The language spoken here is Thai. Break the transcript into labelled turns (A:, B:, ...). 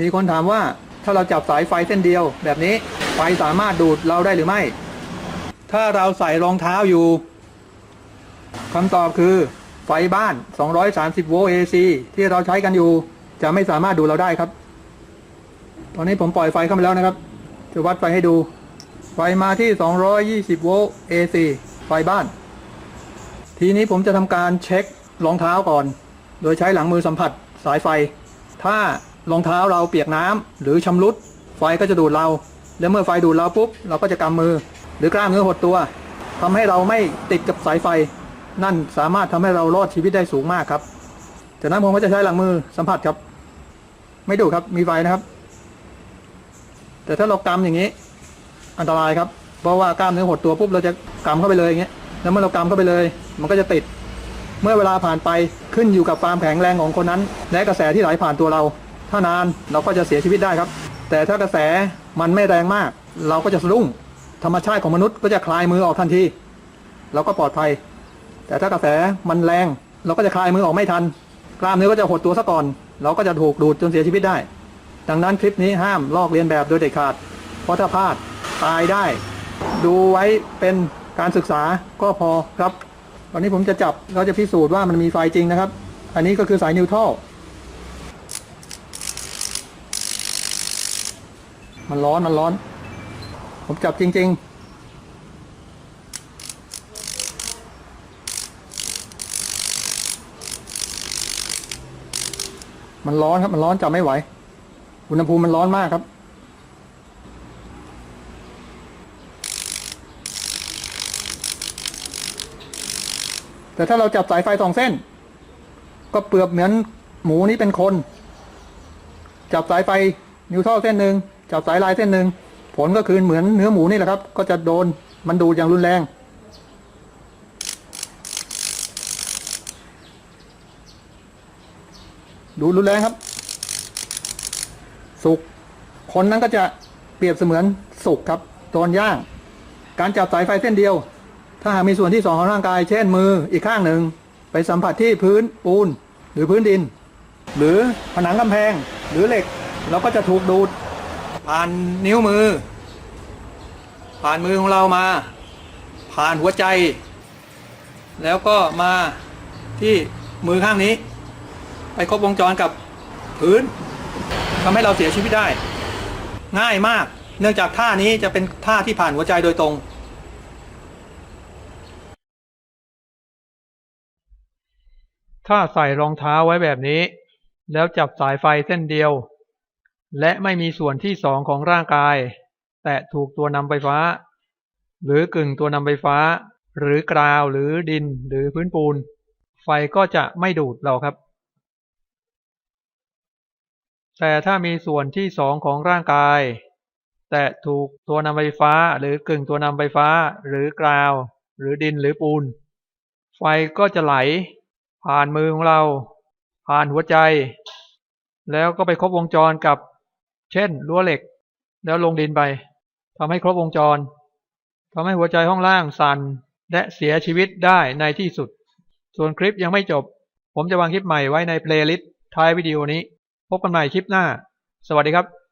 A: มีคนถามว่าถ้าเราจับสายไฟเส้นเดียว แบบนี้ไฟสามารถดูดเราได้หรือไม่ ถ้าเราใส่รองเท้าอยู่คำตอบคือ ไฟบ้าน 230 โวลต์ AC ที่เราใช้กันอยู่ จะไม่สามารถดูดเราได้ครับ ตอนนี้ผมปล่อยไฟเข้ามาแล้วนะครับ จะวัดไฟให้ดู ไฟมาที่ 220 โวลต์ AC ไฟบ้าน ทีนี้ผมจะทำการเช็ครองเท้าก่อน โดยใช้หลังมือสัมผัสสายไฟ ถ้า รองเท้าเราเปียกน้ำหรือชำรุด ไฟก็จะดูดเรา แล้วเมื่อไฟดูดเราปุ๊บ เราก็จะกำมือ หรือกล้ามเนื้อหดตัวทำให้เราไม่ติดกับสายไฟ นั่นสามารถทำให้เรารอดชีวิตได้สูงมากครับ จากนั้นผมก็จะใช้หลังมือสัมผัสครับ ไม่ดูครับมีไฟนะครับ แต่ถ้าเรากำอย่างนี้ อันตรายครับ เพราะว่ากล้ามเนื้อหดตัวปุ๊บเราจะกำเข้าไปเลยอย่างเงี้ยแล้วเมื่อเรากำเข้าไปเลย มันก็จะติด เมื่อเวลาผ่านไปขึ้นอยู่กับความแข็งแรงของคนนั้น และกระแสที่ไหลผ่านตัวเรา ถ้านานเราก็จะเสียชีวิตได้ครับ แต่ถ้ากระแสมันไม่แรงมาก เราก็จะสะดุ้งธรรมชาติของมนุษย์ก็จะคลายมือออกทันทีเราก็ปลอดภัย แต่ถ้ากระแสมันแรง เราก็จะคลายมือออกไม่ทัน กล้ามเนื้อก็จะหดตัวซะก่อน เราก็จะถูกดูดจนเสียชีวิตได้ ดังนั้นคลิปนี้ห้ามลอกเลียนแบบโดยเด็ดขาด เพราะถ้าพลาดตายได้ ดูไว้เป็นการศึกษาก็พอครับตอนนี้ผมจะจับเราจะพิสูจน์ว่ามันมีไฟจริงนะครับ อันนี้ก็คือสายนิวทรัล มันร้อนมันร้อน ผมจับจริง ๆมันร้อนครับ มันร้อนจับไม่ไหว อุณหภูมิมันร้อนมากครับ แต่ถ้าเราจับสายไฟสองเส้น ก็เปลือบเหมือนหมูนี่เป็นคน จับสายไฟนิวทรัลเส้นหนึ่ง จับสายลายเส้นหนึ่งผลก็คือเหมือนเนื้อหมูนี่แหละครับ ก็จะโดนมันดูดอย่างรุนแรง ดูรุนแรงครับ สุกคนนั้นก็จะเปรียบเสมือนสุกครับตอนย่าง การจับสายไฟเส้นเดียว ถ้าหากมีส่วนที่สองของร่างกาย เช่นมืออีกข้างหนึ่ง ไปสัมผัสที่พื้นปูนหรือพื้นดิน หรือผนังกำแพงหรือเหล็ก เราก็จะถูกดูด ผ่านนิ้วมือ ผ่านมือของเรามา ผ่านหัวใจ แล้วก็มาที่มือข้างนี้ ไปครบวงจรกับพื้นทำให้เราเสียชีวิตได้ ง่ายมาก เนื่องจากท่านี้จะเป็นท่าที่ผ่านหัวใจโดยตรงถ้าใส่รองเท้าไว้แบบนี้ แล้วจับสายไฟเส้นเดียว และไม่มีส่วนที่สองของร่างกาย แตะถูกตัวนำไฟฟ้า หรือกึ่งตัวนำไฟฟ้า หรือกราวหรือดินหรือพื้นปูน ไฟก็จะไม่ดูดเราครับ แต่ถ้ามีส่วนที่สองของร่างกาย แตะถูกตัวนำไฟฟ้า หรือกึ่งตัวนำไฟฟ้า หรือกราว หรือดินหรือปูน ไฟก็จะไหล ผ่านมือของเรา ผ่านหัวใจ แล้วก็ไปครบวงจรกับ เช่นรั้วเหล็ก แล้วลงดินไปทำให้ครบวงจรทำให้หัวใจห้องล่างสั่นและเสียชีวิตได้ในที่สุด ส่วนคลิปยังไม่จบ ผมจะวางคลิปใหม่ไว้ในเพลย์ลิสต์ท้ายวิดีโอนี้ พบกันใหม่คลิปหน้า สวัสดีครับ